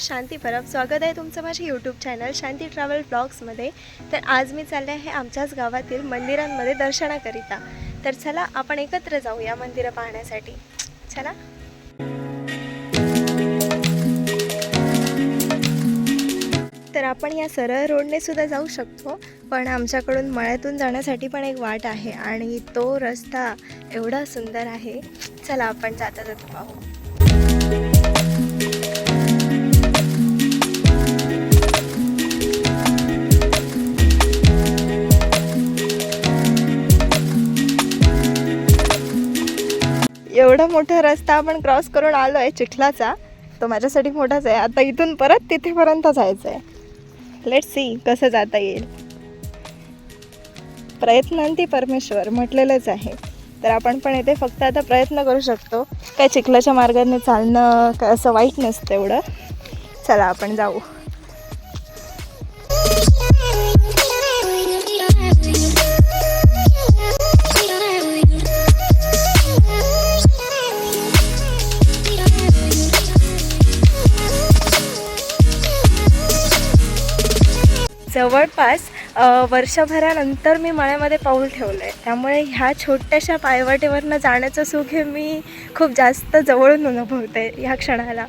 मी शांती परब. स्वागत आहे तुमचं माझ्या यूट्यूब चॅनल शांती ट्रॅव्हल ब्लॉग्समध्ये तर आज मी चालले आहे आमच्याच गावातील मंदिरांमध्ये दर्शनाकरिता. तर चला आपण एकत्र जाऊ या मंदिरं पाहण्यासाठी. चला. तर आपण या सरळ रोडने सुद्धा जाऊ शकतो. पण आमच्याकडून मळ्यातून जाण्यासाठी पण एक वाट आहे आणि तो रस्ता एवढा सुंदर आहे. चला आपण जाता जाता पाहू. एवढा मोठा रस्ता आपण क्रॉस करून आलो आहे चिखलाचा तो माझ्यासाठी मोठाच आहे. आता इथून परत तिथेपर्यंत जायचं आहे लेट सी कसं जाता येईल. प्रयत्नांती परमेश्वर म्हटलेलंच आहे. तर आपण पण येथे फक्त आता प्रयत्न करू शकतो. काय चिखलाच्या मार्गाने चालणं काय असं वाईट नसतं एवढं. चला आपण जाऊ. जवळपास वर्षभरानंतर मी मळ्यामध्ये पाऊल ठेवलं आहे त्यामुळे ह्या छोट्याशा पायवाटेवरनं जाण्याचं सुख हे मी खूप जास्त जवळून अनुभवते ह्या क्षणाला.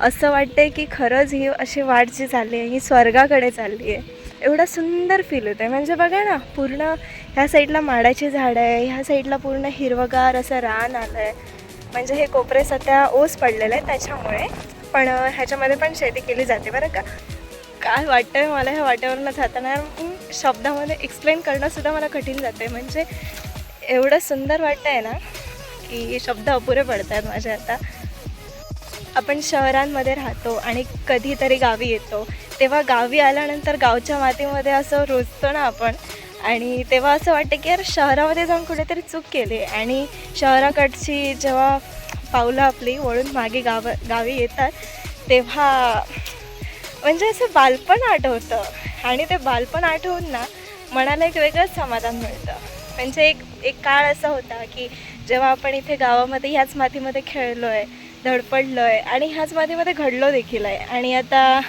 असं वाटतंय की खरंच ही अशी वाट जी चालली आहे ही स्वर्गाकडे चालली आहे. एवढं सुंदर फील होतं आहे म्हणजे बघा ना पूर्ण ह्या साईडला माडाची झाडं आहे ह्या साईडला पूर्ण हिरवगार असं रान आलं आहे म्हणजे हे कोपरे सध्या ओस पडलेलं आहे त्याच्यामुळे. पण ह्याच्यामध्ये पण शेती केली जाते बरं का? काय वाटतंय मला ह्या वाटेवरनं जाताना शब्दामध्ये एक्सप्लेन करणंसुद्धा मला कठीण जाते म्हणजे एवढं सुंदर वाटतं आहे ना की शब्द अपुरे पडत आहेत माझे आता. आपण शहरांमध्ये राहतो आणि कधीतरी गावी येतो. तेव्हा गावी आल्यानंतर गावच्या मातीमध्ये असं रुजतो ना आपण. आणि तेव्हा असं वाटतं की यार शहरामध्ये जाऊन कुठेतरी चूक केली. आणि शहराकडची जेव्हा पावलं आपली वळून मागे गाव गावी येतात तेव्हा म्हणजे असं बालपण आठवतं. आणि ते बालपण आठवून ना मनाला एक वेगळंच समाधान मिळतं. म्हणजे एक एक काळ असा होता की जेव्हा आपण इथे गावामध्ये ह्याच मातीमध्ये खेळलो आहे धडपडलो आहे आणि ह्याच मातीमध्ये घडलो देखील आहे. आणि आता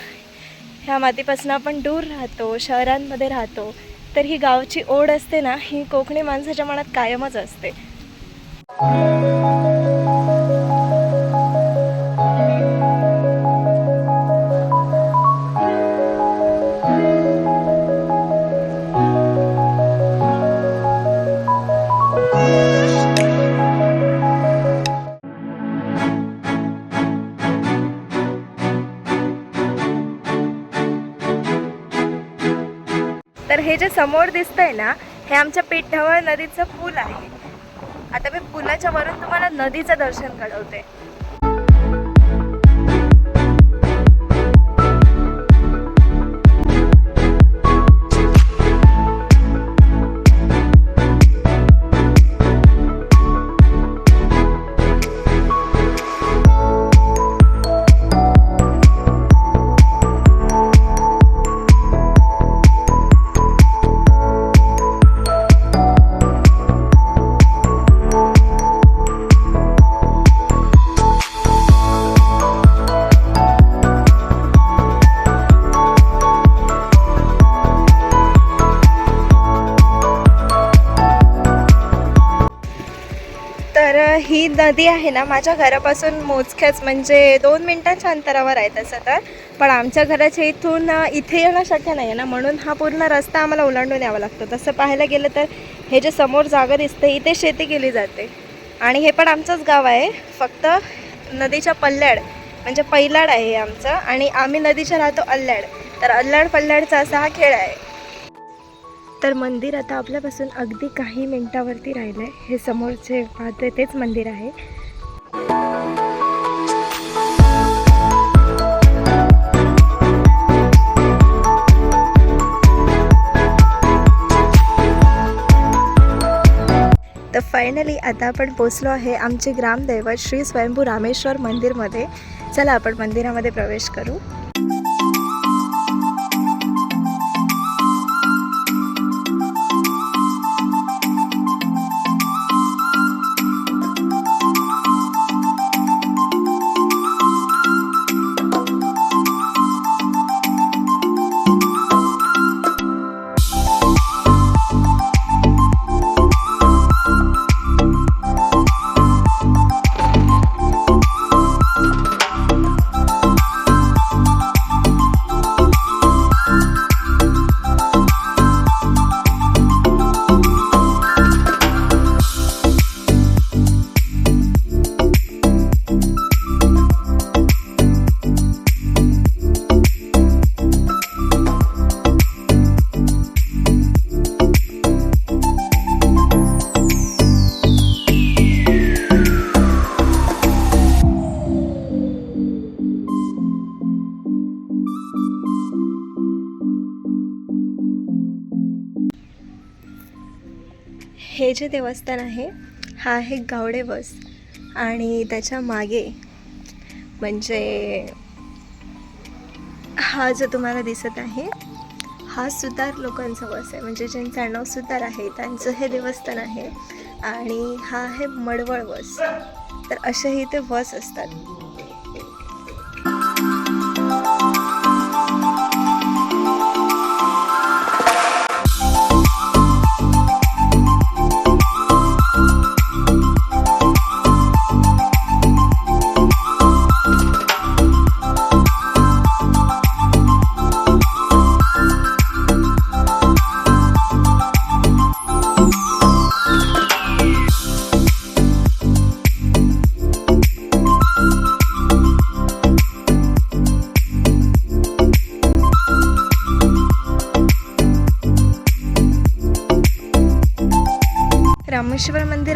ह्या मातीपासून आपण दूर राहतो शहरांमध्ये राहतो तर ही गावची ओढ असते ना ही कोकणी माणसाच्या मनात कायमच असते. समोर दिसतंय ना हे आमच्या पेठवळ नदीचं पूल आहे. आता मी पुलाच्या वरून तुम्हाला नदीचं दर्शन घडवते नदी आहे ना माझ्या घरापासून मोजक्याच म्हणजे दोन मिनटांच्या अंतरावर आहे तसं तर. पण आमच्या घराच्या इथून इथे येणं शक्य नाही आहे ना म्हणून हा पूर्ण रस्ता आम्हाला ओलांडून यावा लागतो. तसं पाहायला गेलं तर हे जे समोर जागा दिसते इथे शेती केली जाते. आणि हे पण आमचंच गाव आहे. फक्त नदीच्या पल्ल्याड म्हणजे पैलाड आहे आमचं. आणि आम्ही नदीच्या राहतो अल्ल्याड. तर अल्ल्याड पल्ल्याडचा असा हा खेळ आहे. तर मंदिर आता आपल्यापासून अगदी काही मिनिटावरती राहिलं आहे हे समोरचे पाहते तेच मंदिर आहे. तर फायनली आता आपण पोचलो आहे आमचे ग्रामदैवत श्री स्वयंभू रामेश्वर मंदिरमध्ये. चला आपण मंदिरामध्ये प्रवेश करू. हे जे देवस्थान आहे हा आहे गावडे बस आणि त्याच्यामागे म्हणजे हा जो तुम्हाला दिसत आहे हा सुतार लोकांचा वस आहे. म्हणजे ज्यांचं नाव सुतार आहे त्यांचं हे देवस्थान आहे. आणि हा आहे मडवळ वस. तर असेही इथे वस असतात.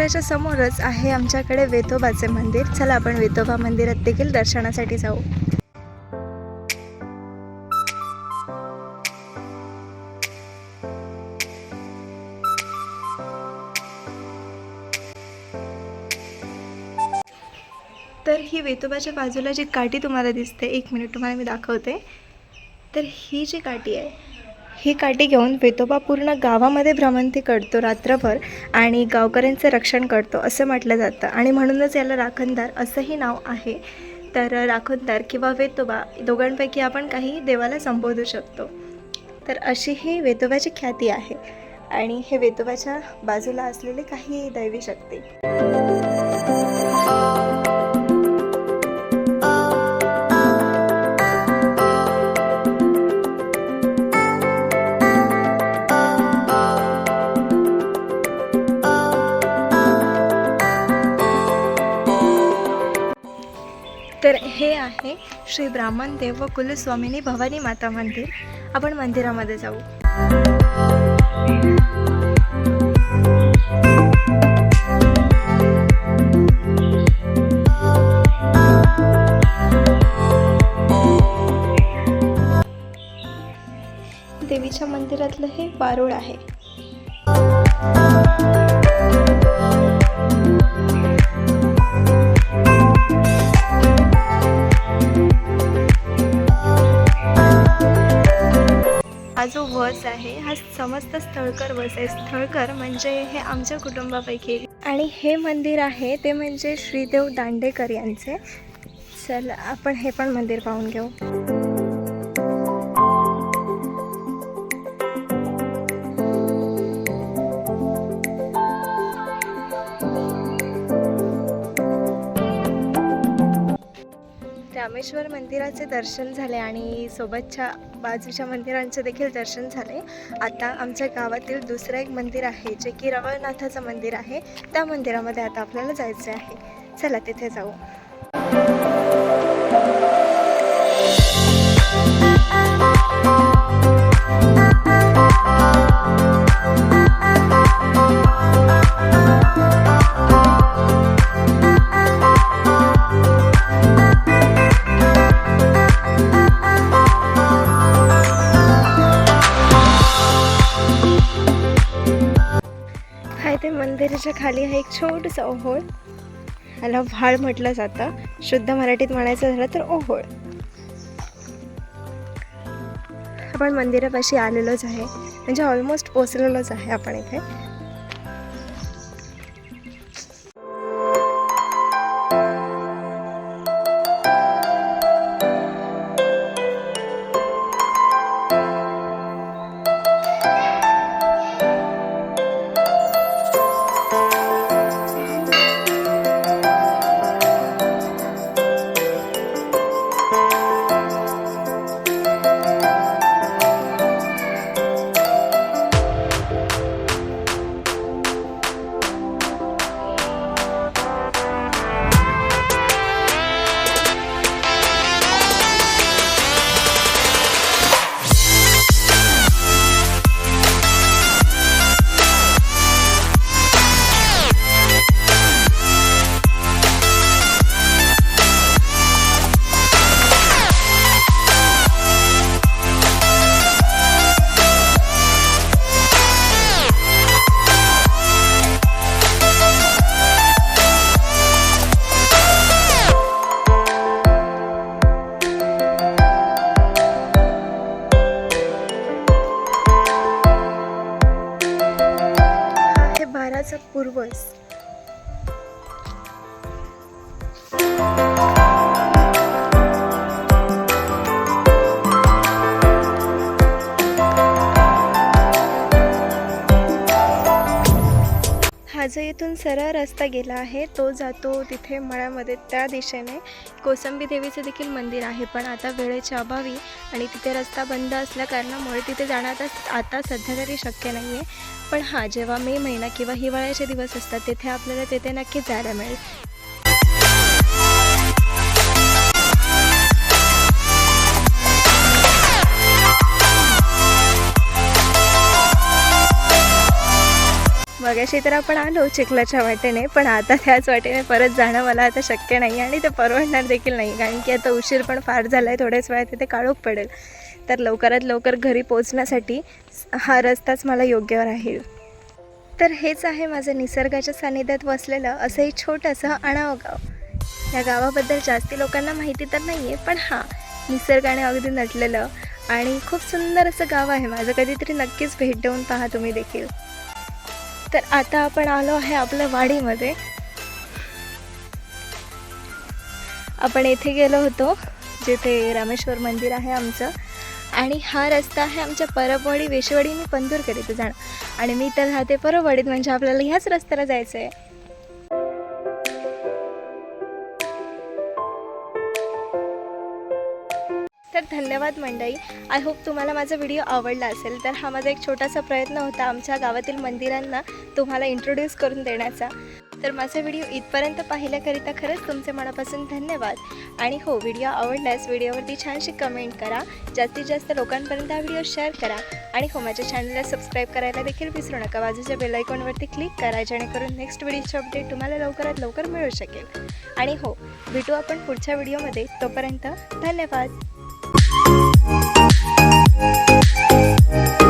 मंदिराच्या समोरच आहे आमच्याकडे वेतोबाचे मंदिर. चला आपण वेतोबा मंदिरात देखील दर्शनासाठी जाऊ. तर ही वेतोबाच्या बाजूला जी काठी तुम्हाला दिसते एक मिनिट तुम्हाला मी दाखवते. तर ही जी काठी आहे ही काठी घेऊन वेतोबा पूर्ण गावामध्ये भ्रमंती करतो रात्रभर आणि गावकऱ्यांचं रक्षण करतो असं म्हटलं जातं. आणि म्हणूनच याला राखणदार असंही नाव आहे. तर राखणदार किंवा वेतोबा दोघांपैकी आपण काही देवाला संबोधू शकतो. तर अशी ही वेतोबाची ख्याती आहे. आणि हे वेतोबाच्या बाजूला असलेले काही दैवी शक्ती. तर हे आहे श्री ब्राह्मण देव व कुलस्वामिनी भवानी माता मंदिर. आपण मंदिरामध्ये जाऊ. देवीच्या मंदिरातलं हे पारोळ आहे. हा जो वस आहे हा समस्त स्थळकर वस आहे. स्थळकर म्हणजे हे आमच्या कुटुंबापैकी आणि हे मंदिर आहे ते म्हणजे श्रीदेव दांडेकर यांचे. चल आपण हे पण मंदिर पाहून घेऊ. रामेश्वर मंदिराचे दर्शन झाले आणि सोबतच्या बाजूच्या मंदिरांचे देखील दर्शन झाले. आता आमच्या गावातील दुसरं एक मंदिर आहे जे की रवळनाथाचं मंदिर आहे. त्या मंदिरामध्ये आता आपल्याला जायचं आहे. चला तिथे जाऊ. Thank you. मंदिराच्या खाली हा एक छोटंसं ओहोळ. ह्याला व्हाळ म्हटलं जातं. शुद्ध मराठीत म्हणायचं झालं तर ओहोळ. आपण मंदिरापाशी आलेलोच आहे. म्हणजे ऑलमोस्ट पोचलेलोच आहे आपण इथे. जो इथून सरळ रस्ता गेला आहे. तो जातो तिथे मळ्यामध्ये त्या दिशेने कोसंबी देवीचं देखील मंदिर आहे. पण आता वेळेच्या अभावी आणि तिथे रस्ता बंद असल्या कारणामुळे तिथे जाणं आता आता सध्या तरी शक्य नाही आहे पण हां जेव्हा मे महिना किंवा हिवाळ्याचे दिवस असतात तिथे आपल्याला तिथे नक्कीच जायला मिळेल. मागाशी तर आपण आलो चिखलाच्या वाटेने पण आता त्याच वाटेने परत जाणं मला आता शक्य नाही आणि ते परवडणार देखील नाही. कारण की आता उशीर पण फार झाला आहे थोड्याच वेळात तिथे काळोख पडेल. तर लवकरात लवकर घरी पोचण्यासाठी हा रस्ताच मला योग्य राहील. तर हेच आहे माझं निसर्गाच्या सानिध्यात वसलेलं असं एक छोटंसं आणावं गाव. या गावाबद्दल जास्ती लोकांना माहिती तर नाही आहे पण हां निसर्गाने अगदी नटलेलं आणि खूप सुंदर असं गाव आहे. माझं कधीतरी नक्कीच भेट देऊन पहा तुम्ही देखील. तर आता आपण आलो आहे आपल्या वाडीमध्ये. आपण येथे गेलो होतो जिथे रामेश्वर मंदिर आहे आमचं. आणि हा रस्ता आहे आमच्या परबवाडी वेशवाडी मी पंधूरकर इथे जाणं. आणि मी तर राहते परबवाडीत म्हणजे आपल्याला ह्याच रस्त्याला जायचं आहे धन्यवाद मंडळी. आय होप तुम्हाला माझा व्हिडिओ आवडला असेल. तर हा माझा एक छोटासा प्रयत्न होता आमच्या गावातील मंदिरांना तुम्हाला इंट्रोड्यूस करून देण्याचा. तर माझा व्हिडिओ इथपर्यंत पाहिल्याकरिता खरंच तुमचे मनापासून धन्यवाद. आणि हो व्हिडिओ आवडल्यास व्हिडिओवरती छानशी कमेंट करा. जास्तीत जास्त लोकांपर्यंत हा व्हिडिओ शेअर करा. आणि हो माझ्या चॅनलला सबस्क्राईब करायला देखील विसरू नका. बाजूच्या बेल आयकॉनवरती क्लिक करा जेणेकरून नेक्स्ट व्हिडिओचे अपडेट तुम्हाला लवकरात लवकर मिळू शकेल. आणि हो भेटू आपण पुढच्या व्हिडिओमध्ये तोपर्यंत धन्यवाद. Thank